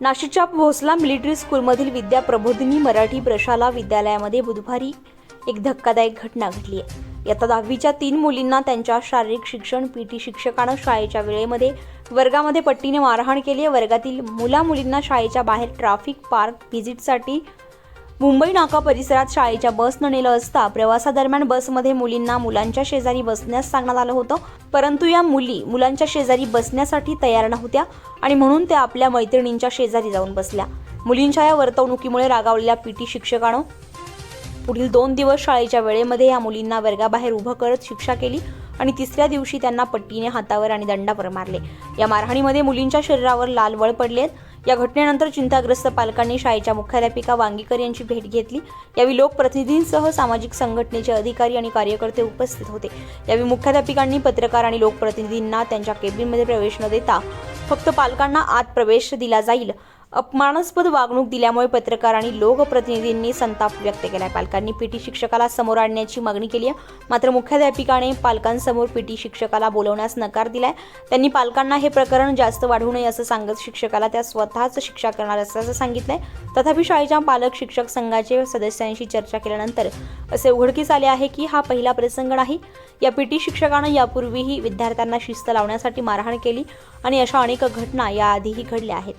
नाशिकच्या भोसला मिलिटरी स्कूलमधील विद्या प्रबोधिनी मराठी प्रशाला विद्यालयामध्ये बुधवारी एक धक्कादायक घटना घडली आहे. इयत्ता दहावीच्या तीन मुलींना त्यांच्या शारीरिक शिक्षण पी टी शिक्षकानं शाळेच्या वेळेमध्ये वर्गामध्ये पट्टीने मारहाण केली आहे. वर्गातील मुला मुलींना शाळेच्या बाहेर ट्राफिक पार्क व्हिजिटसाठी मुंबई नाका परिसरात शाळेच्या बसनं नेलं असता प्रवासादरम्यान बसमध्ये मुलींना मुलांच्या शेजारी बसण्यास सांगण्यात आलं होतं. परंतु या मुली मुलांच्या शेजारी बसण्यासाठी तयार नव्हत्या आणि म्हणून त्या आपल्या मैत्रिणींच्या शेजारी जाऊन बसल्या. मुलींच्या या वर्तवणुकीमुळे रागावलेल्या पीटी शिक्षकानं पुढील दोन दिवस शाळेच्या वेळेमध्ये या मुलींना वर्गाबाहेर उभं करत शिक्षा केली आणि तिसऱ्या दिवशी त्यांना पट्टीने हातावर आणि दंडावर मारले. या मारहाणीमध्ये मुलींच्या शरीरावर लाल वळ पडले या घटनेनंतर चिंताग्रस्त पालकांनी शाळेच्या मुख्याध्यापिका वांगीकर यांची भेट घेतली. यावेळी लोकप्रतिनिधींसह सामाजिक संघटनेचे अधिकारी आणि कार्यकर्ते उपस्थित होते. यावेळी मुख्याध्यापिकांनी पत्रकार आणि लोकप्रतिनिधींना त्यांच्या केबिनमध्ये प्रवेश न देता फक्त पालकांना आत प्रवेश दिला जाईल. अपमानास्पद वागणूक दिल्यामुळे पत्रकार आणि लोकप्रतिनिधींनी संताप व्यक्त केला पालकांनी पीटी शिक्षकाला समोर आणण्याची मागणी केली आहे. मात्र मुख्याध्यापिकाने पालकांसमोर पीटी शिक्षकाला बोलवण्यास नकार दिलाय. त्यांनी पालकांना हे प्रकरण जास्त वाढू नये असं सांगत शिक्षकाला त्या स्वतःच शिक्षा करणार असल्याचं सांगितलंय. तथापि शाळेच्या पालक शिक्षक संघाचे सदस्यांशी चर्चा केल्यानंतर असे उघडकीस आले आहे की हा पहिला प्रसंग नाही. या पीटी शिक्षकानं यापूर्वीही विद्यार्थ्यांना शिस्त लावण्यासाठी मारहाण केली आणि अशा अनेक घटना याआधीही घडल्या आहेत.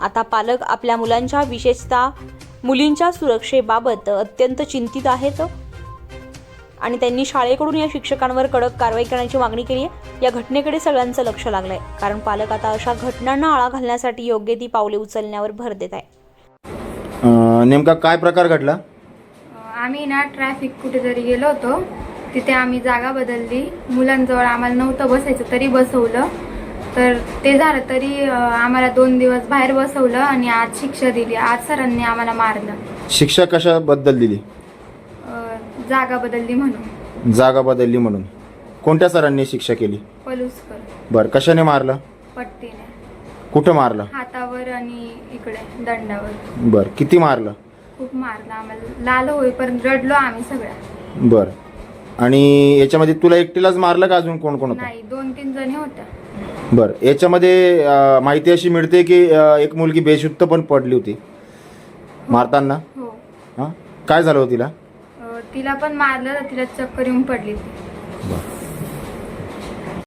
आता पालक आपल्या मुलांच्या विशेषतः मुलींच्या सुरक्षेबाबत अत्यंत चिंतित आहेत. आणि त्यांनी शाळेकडून या शिक्षकांवर कडक कारवाई करण्याची मागणी केली आहे. या घटनेकडे सगळ्यांचं लक्ष लागलंय. कारण पालक आता अशा घटनांना आळा घालण्यासाठी योग्य ती पावले उचलण्यावर भर देत आहे. नेमका काय प्रकार घडला? आम्ही ना ट्रॅफिक कुठेतरी गेलो होतो. तिथे आम्ही जागा बदलली. मुलांजवळ आम्हाला नव्हतं बसायचं तरी बसवलं. तर ते झालं तरी आम्हाला दोन दिवस बाहेर बसवलं आणि आज शिक्षा दिली. आज सरांनी आम्हाला मारलं. शिक्षा कशाबद्दल दिली? अं, जागा बदलली म्हणून. जागा बदलली म्हणून. कोणत्या सरांनी शिक्षा केली? पलुसकर. बरं कशाने मारलं? पट्टीने. कुठं मारलं? हातावर आणि इकडे दंडावर. बरं किती मारलं? खूप मारलं आम्हाला. लाल होईपर्यंत रडलो आम्ही सगळ्या. बरं. आणि याच्यामध्ये तुला एकटीलाच मारलं का अजून कोण कोण होतं? नाही दोन तीन जणी होत्या. बरं याच्यामध्ये अं, माहिती अशी मिळते की अं, एक मुलगी बेशुद्ध पण पडली होती मारताना? हो. हां? काय झालं होतं तिला? अं, तिला पण मारलं तर तिला चक्कर येऊन पडली ती